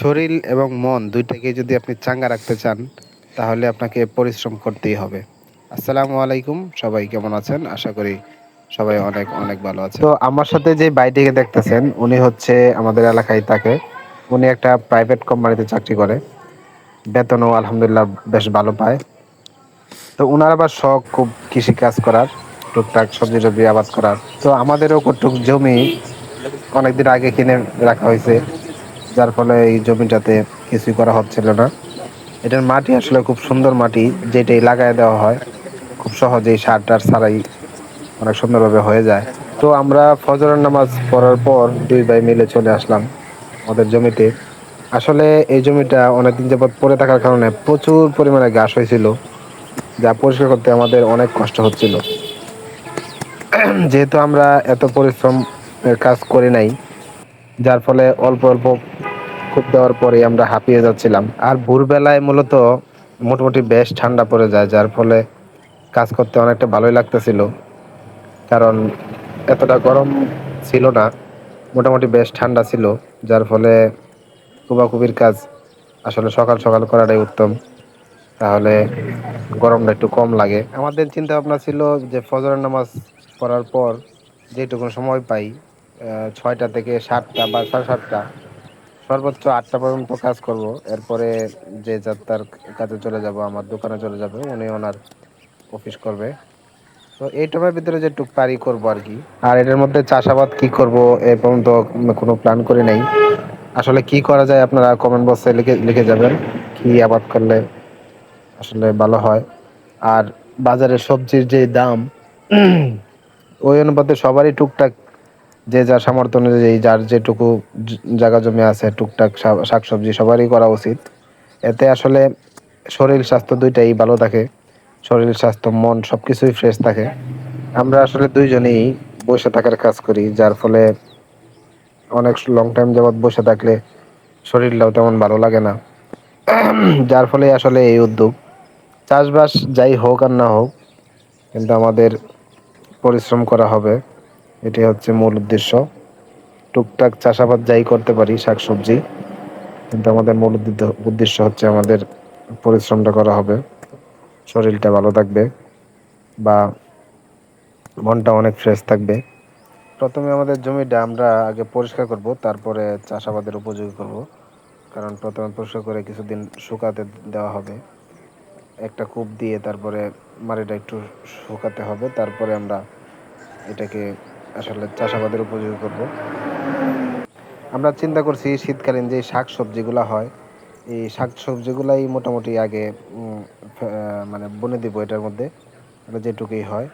শরীর এবং মন দুইটাকে যদি আপনি চাঙ্গা রাখতে চান, তাহলে আপনাকে পরিশ্রম করতেই হবে। আসসালামু আলাইকুম, সবাই কেমন আছেন? আশা করি সবাই অনেক অনেক ভালো আছে তো আমার সাথে যে বাইটিকে দেখতেছেন, উনি হচ্ছে আমাদের এলাকায় থাকে। উনি একটা প্রাইভেট কোম্পানিতে চাকরি করে। বেতনও আলহামদুলিল্লাহ বেশ ভালো পায়। তো ওনার আবার শখ খুব কৃষি কাজ করার, টুকটাক সবজি টবজি আবাদ করার। তো আমাদেরও কটুক জমি অনেকদিন আগে কিনে রাখা হয়েছে। যার ফলে এই জমিটাতে কিছুই করা হচ্ছিল না। এটার মাটি আসলে খুব সুন্দর মাটি, যেটাই লাগাই দেওয়া হয়, খুব সহজেই সার টার ছাড়াই অনেক সুন্দরভাবে হয়ে যায়। তো আমরা ফজরের নামাজ পড়ার পর দুই ভাই মিলে চলে আসলাম আমাদের জমিতে। আসলে এই জমিটা অনেকদিন যাবৎ পড়ে থাকার কারণে প্রচুর পরিমাণে ঘাস হয়েছিল, যা পরিষ্কার করতে আমাদের অনেক কষ্ট হচ্ছিল। যেহেতু আমরা এত পরিশ্রম কাজ করি নাই, যার ফলে অল্প অল্প খুব দেওয়ার পরে আমরা হাঁপিয়ে যাচ্ছিলাম। আর ভোরবেলায় মূলত মোটামুটি বেশ ঠান্ডা পড়ে যায়, যার ফলে কাজ করতে অনেকটা ভালোই লাগতেছিল। কারণ এতটা গরম ছিল না, মোটামুটি বেশ ঠান্ডা ছিল, যার ফলে কুবাকুবির কাজ আসলে সকাল সকাল করাটাই উত্তম। তাহলে গরমটা একটু কম লাগে। আমাদের চিন্তা ভাবনা ছিল যে ফজরের নামাজ পড়ার পর যেটুকু সময় পাই ছয়টা থেকে সাতটা বা সাড়ে সাতটা সর্বোচ্চ আটটা পর্যন্ত কাজ করব। এরপরে যে যাত্রার কাজে চলে যাব, আমার দোকানে চলে যাবে, উনি ওনার অফিস করবে। তো এই টাইমের ভিতরে যে টুক পারি করব আর কি। আর এটার মধ্যে চাষাবাদ কি করব এ পর্যন্ত কোনো প্ল্যান করে নাই। আসলে কি করা যায় আপনারা কমেন্ট বক্সে লিখে লিখে যাবেন। কি আবাদ করলে আসলে ভালো হয়। আর বাজারে সবজির যে দাম, ওই অনুপাতে সবারই টুকটাক যে যার সামর্থ্য অনুযায়ী যার যেটুকু জায়গা জমি আছে, টুকটাক শাকসবজি সবারই করা উচিত। এতে আসলে শরীর স্বাস্থ্য দুইটাই ভালো থাকে। শরীর স্বাস্থ্য, মন সব কিছুই ফ্রেশ থাকে। আমরা আসলে দুইজনেই বসে থাকার কাজ করি, যার ফলে অনেক লং টাইম যাবৎ বসে থাকলে শরীরটাও তেমন ভালো লাগে না। যার ফলে আসলে এই উদ্যোগ। চাষবাস যাই হোক আর না হোক, কিন্তু আমাদের পরিশ্রম করা হবে। এটি হচ্ছে মূল উদ্দেশ্য। টুকটাক চাষাবাদ যাই করতে পারি শাকসবজি, কিন্তু আমাদের মূল উদ্দেশ্য হচ্ছে আমাদের পরিশ্রমটা করা হবে। শরীরটা ভালো থাকবে বা মনটা অনেক ফ্রেশ থাকবে। প্রথমে আমাদের জমিটা আমরা আগে পরিষ্কার করব, তারপরে চাষাবাদের উপযোগী করব। কারণ প্রথমে পরিষ্কার করে কিছুদিন শুকাতে দেওয়া হবে। একটা কূপ দিয়ে তারপরে মাটিটা একটু শুকাতে হবে, তারপরে আমরা এটাকে আসলে চাষাবাদের উপযোগী করব। আমরা চিন্তা করছি শীতকালীন যে শাক সবজিগুলো হয়, এই শাক সবজিগুলাই মোটামুটি আগে মানে বনে দিব এটার মধ্যে যেটুকুই হয়।